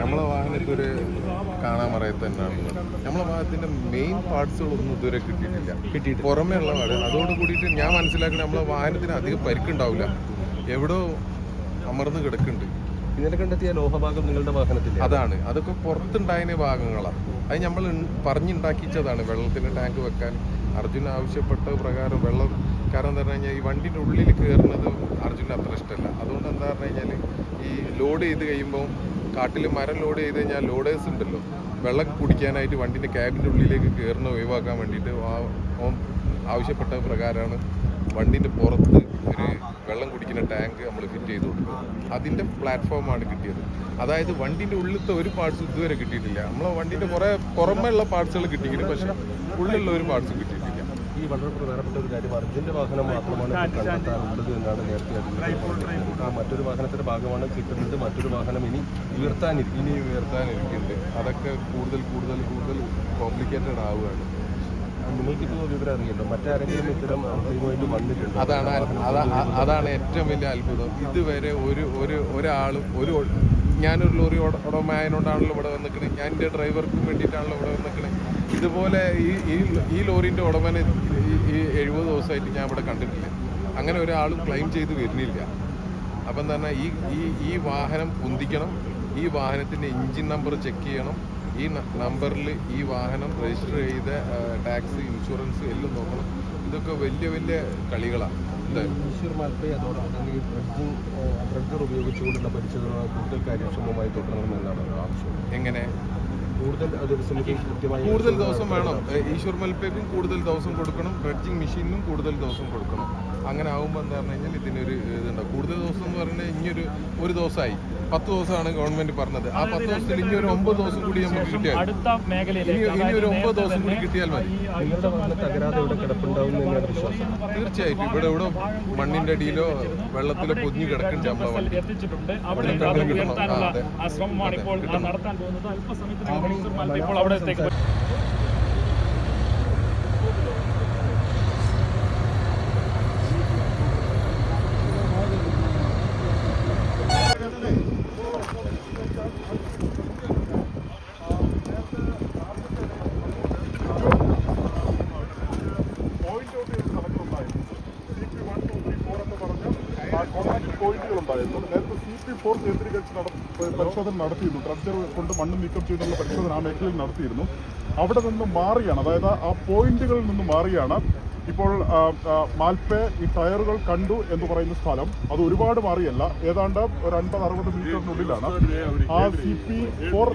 നമ്മളെ വാഹനം ഇതുവരെ കാണാൻ പറയത്ത തന്നെയാണ്. നമ്മളെ വാഹനത്തിന്റെ മെയിൻ പാർട്സുകളൊന്നും ഇതുവരെ കിട്ടിയിട്ടില്ല. കിട്ടിയിട്ട് പുറമേ ഉള്ള വാട് അതോട് കൂടിയിട്ട് ഞാൻ മനസ്സിലാക്കുന്നത് നമ്മളെ വാഹനത്തിന് അധികം പരിക്കുണ്ടാവില്ല. എവിടോ അമർന്ന് കിടക്കുന്നുണ്ട്. ഇന്നലെ കണ്ടെത്തിയ ലോഹഭാഗം നിങ്ങളുടെ വാഹനത്തിൽ അതാണ്. അതൊക്കെ പുറത്തുണ്ടായ ഭാഗങ്ങളാണ് അത് നമ്മൾ പറഞ്ഞുണ്ടാക്കിച്ചതാണ്. വെള്ളത്തിന് ടാങ്ക് വെക്കാൻ അർജുൻ ആവശ്യപ്പെട്ട പ്രകാരം വെള്ളം. കാരണം എന്താ പറഞ്ഞു കഴിഞ്ഞാൽ ഈ വണ്ടിന്റെ ഉള്ളിൽ കയറുന്നത് അർജുൻ അത്ര ഇഷ്ടമല്ല. അതുകൊണ്ട് എന്താ പറഞ്ഞു കഴിഞ്ഞാൽ ഈ ലോഡ് ചെയ്ത് കഴിയുമ്പോൾ കാട്ടിൽ മരം ലോഡ് ചെയ്ത് കഴിഞ്ഞാൽ ലോഡേഴ്സ് ഉണ്ടല്ലോ. വെള്ളം കുടിക്കാനായിട്ട് വണ്ടിന്റെ ക്യാബിന്റെ ഉള്ളിലേക്ക് കയറുന്ന ഒഴിവാക്കാൻ വേണ്ടിയിട്ട് ആവശ്യപ്പെട്ട പ്രകാരമാണ് വണ്ടിന്റെ പുറത്ത് ഒരു വെള്ളം കുടിക്കുന്ന ടാങ്ക് നമ്മൾ ഫിറ്റ് ചെയ്ത് കൊടുക്കുക അതിന്റെ പ്ലാറ്റ്ഫോമാണ് കിട്ടിയത്. അതായത് വണ്ടിന്റെ ഉള്ളിലത്തെ ഒരു പാർട്സ് ഇതുവരെ കിട്ടിയിട്ടില്ല. നമ്മളെ വണ്ടിന്റെ കുറേ പുറമേയുള്ള പാർട്സുകൾ കിട്ടിയിട്ട് പക്ഷെ ഉള്ളിലുള്ള ഒരു പാർട്സ് കിട്ടിയിട്ടില്ല. ഈ വളരെ പ്രധാനപ്പെട്ട ഒരു കാര്യം അർജുന്റെ വാഹനം മാത്രമാണ് കണ്ടെത്താറുള്ളത് എന്നാണ് നേരത്തെ മറ്റൊരു വാഹനത്തിന്റെ ഭാഗമാണ് കിട്ടുന്നത്. മറ്റൊരു വാഹനം ഇനി ഉയർത്താനിരിക്കും ഇനി ഉയർത്താനിരിക്കുന്നുണ്ട്. അതൊക്കെ കൂടുതൽ കൂടുതൽ കൂടുതൽ കോംപ്ലിക്കേറ്റഡ് ആവുകയാണ്. നിങ്ങൾക്കിപ്പോൾ വിവരം അറിയല്ലോ മറ്റാരെങ്കിലും ഇത്തരം വന്നിട്ടുണ്ട്? അതാണ് അതാണ് ഏറ്റവും വലിയ അത്ഭുതം. ഇതുവരെ ഒരു ഒരു ഒരാളും ഒരു ഞാനൊരു ലോറി ഉടമയായതിനോടാണല്ലോ ഇവിടെ വന്നിക്കണത് ഞാൻ എന്റെ ഡ്രൈവർക്കും വേണ്ടിയിട്ടാണല്ലോ ഇവിടെ വന്നിക്കണത് ഇതുപോലെ ഈ ഈ ഈ ലോറിന്റെ ഉടമനെ ഈ എഴുപത് ദിവസമായിട്ട് ഞാൻ ഇവിടെ കണ്ടിട്ടില്ല. അങ്ങനെ ഒരാളും ക്ലെയിം ചെയ്ത് വരുന്നില്ല. അപ്പം തന്നെ ഈ ഈ ഈ വാഹനം പൊന്തിക്കണം ഈ വാഹനത്തിന്റെ എഞ്ചിൻ നമ്പർ ചെക്ക് ചെയ്യണം ഈ നമ്പറിൽ ഈ വാഹനം രജിസ്റ്റർ ചെയ്ത ടാക്സ് ഇൻഷുറൻസ് എല്ലാം നോക്കണം. ഇതൊക്കെ വലിയ വലിയ കളികളാണ് എന്തായാലും ഈശ്വർ മാൽപ്പെ അതോടൊപ്പം ഈ ഡ്രഡ്ജിങ് ഡ്രഡ്ജർ ഉപയോഗിച്ചുകൊണ്ടുള്ള പരിശോധന കൂടുതൽ കാര്യക്ഷമമായി തുടരണമെന്നാണ് ആവശ്യം? എങ്ങനെ? കൂടുതൽ കൃത്യമായി കൂടുതൽ ദിവസം വേണം. ഈശ്വർ മൽപ്പേക്കും കൂടുതൽ ദിവസം കൊടുക്കണം. ഡ്രഡ്ജിങ് മെഷീനും കൂടുതൽ ദിവസം കൊടുക്കണം. അങ്ങനെ ആകുമ്പോൾ എന്താ പറഞ്ഞു കഴിഞ്ഞാൽ ഇതിനൊരു ഇതുണ്ടാവും കൂടുതൽ ദിവസം എന്ന് പറഞ്ഞാൽ ഇനിയൊരു ഒരു ദിവസമായി പത്ത് ദിവസമാണ് ഗവൺമെന്റ് പറഞ്ഞത്. ആ പത്ത് ദിവസത്തിൽ ഇനി ഒരു ഒമ്പത് ദിവസം കൂടി നമുക്ക് കിട്ടിയാൽ അടുത്ത ഇനി ഒരു ഒമ്പത് ദിവസം കൂടി കിട്ടിയാൽ മതി. തകരാതെ ഇവിടെ കിടപ്പുണ്ടാവും തീർച്ചയായിട്ടും. ഇവിടെ ഇവിടെ മണ്ണിന്റെ അടിയിലോ വെള്ളത്തിലോ പൊതിഞ്ഞു കിടക്കുന്ന നമ്മളെ വണ്ടി എത്തിച്ചിട്ടുണ്ട്. അവിടെ ഉയർത്താനുള്ള ശ്രമമാണ് ഇപ്പോൾ. നടത്താൻ പോകുന്നത്. അല്പസമയത്തിനകം ഇപ്പോൾ അവിടെ നേരത്തെ പരിശോധന നടത്തിയിരുന്നു. ട്രഡ്ജർ കൊണ്ട് മണ്ണ് നീക്കം ചെയ്തുള്ള പരിശോധന ആ മേഖലയിൽ നടത്തിയിരുന്നു. അവിടെ നിന്ന് മാറിയാണ്. അതായത് ആ പോയിന്റുകളിൽ നിന്ന് മാറിയാണ് ഇപ്പോൾ മാൽപ്പെ ഈ ടയറുകൾ കണ്ടു എന്ന് പറയുന്ന സ്ഥലം. അത് ഒരുപാട് മാറിയല്ല. ഏതാണ്ട് ഒരു അൻപത് അറുപത് മീറ്ററിനുള്ളിലാണ്. ആ സി പി ഫോർ